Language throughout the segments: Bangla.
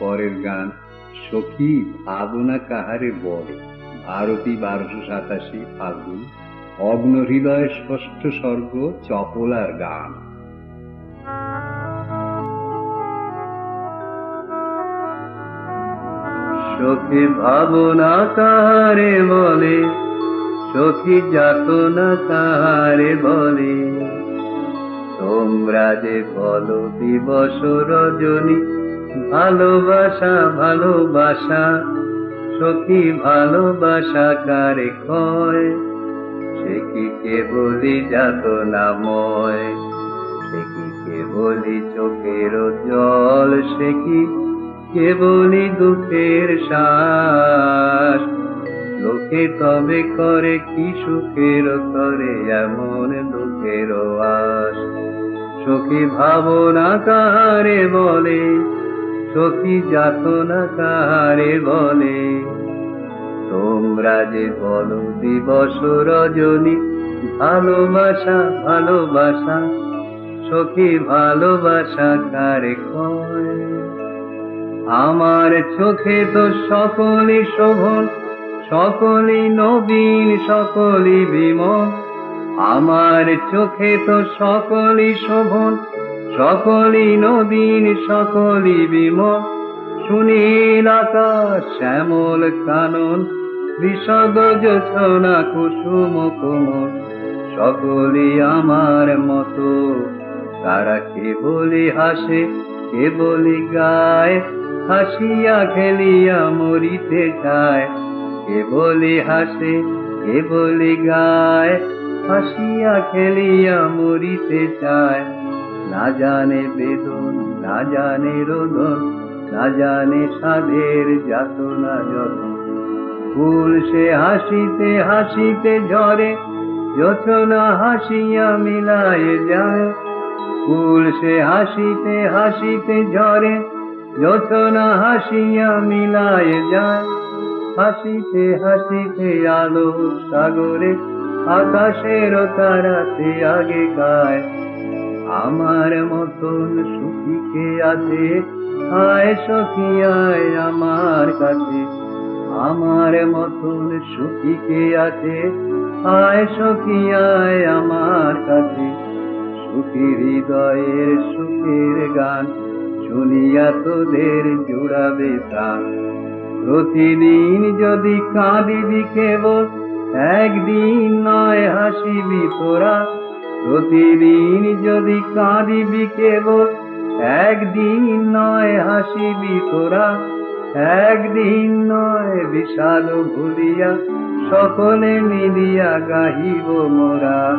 পরের গান। সখী, ভাবনা কাহারে বলে? ভারতী বারোশো সাতাশি ফাল্গুন। অগ্ন হৃদয় ষষ্ঠ স্বর্গ, চপলার গান। সখী, ভাবনা কাহারে বলে? সখী, যাতনা কাহারে বলে? তোমরা যে বলো দিবস রজনী ভালোবাসা ভালোবাসা, সখী ভালোবাসা কারে কয়? সে কি কেবলি যাতনাময়? সে কি কেবলি চোখের জল? সে কি কেবলি দুঃখের শ্বাস? লোকে তবে করে কি সুখের করে এমন দুঃখের আস সখী ভাবনা কাহারে বলে? সখী যাতনা কাহারে বলে? তোমরা যে বলো দিবস রজনী, ভালোবাসা ভালোবাসা, সখী ভালোবাসা কারে কয়? আমার চোখে তো সকলই শোভন, সকলই নবীন, সকলই বিমল। আমার চোখে তো সকলই শোভন সকলই নদীন সকলি বিমল। সুনীল আকাশ, শ্যামল কানন বিষদ যোছনা কুসুম কোমল। সকলি আমার মতো, তারা কেবলই হাসে কেবলই গায়। হাসিয়া খেলিয়া মরিতে যায় কেবলই হাসে কেবলই গায়। হাসিয়া খেলিয়া মরিতে চায়। না জানে বেদন, না জানে রোদন না জানে সাধের যাতনা যত ফুল সে হাসিতে হাসিতে ঝরে যোছনা হাসিয়া মিলায় যায়। ফুল সে হাসিতে হাসিতে ঝরে যোছনা হাসিয়া মিলায় যায়। হাসিতে হাসিতে আলো সাগরে, আকাশের তারাতে আগে গায়। আমার মতন সুখী কে আছে? আয় সখী, আয় আমার কাছে। আমার মতন সুখী কে আছে? আয় সখী, আয় আমার কাছে। সুখী হৃদয়ের সুখের গান শুনিয়া তোদের জুড়াবে প্রাণ। প্রতিদিন যদি কাঁদিবি কেবল, একদিন নয় হাসিবি তোরা। প্রতিদিন যদি কাঁদিবি কেবল, একদিন নয় হাসিবি তোরা, একদিন নয় বিষাদ ভুলিয়া, সকলে মিলিয়া গাহিব মোরা।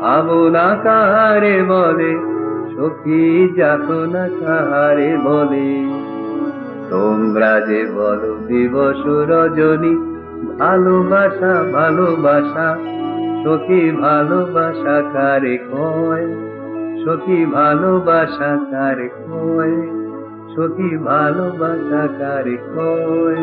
ভাবনা কাহারে বলে, সখী যাতনা কাহারে বলে। তোমরা যে বলো, দিবস রজনী, ভালোবাসা ভালোবাসা সখী ভালোবাসা কারে কয়? সখী ভালোবাসা কারে কয়? সখী ভালোবাসা কারে কয়?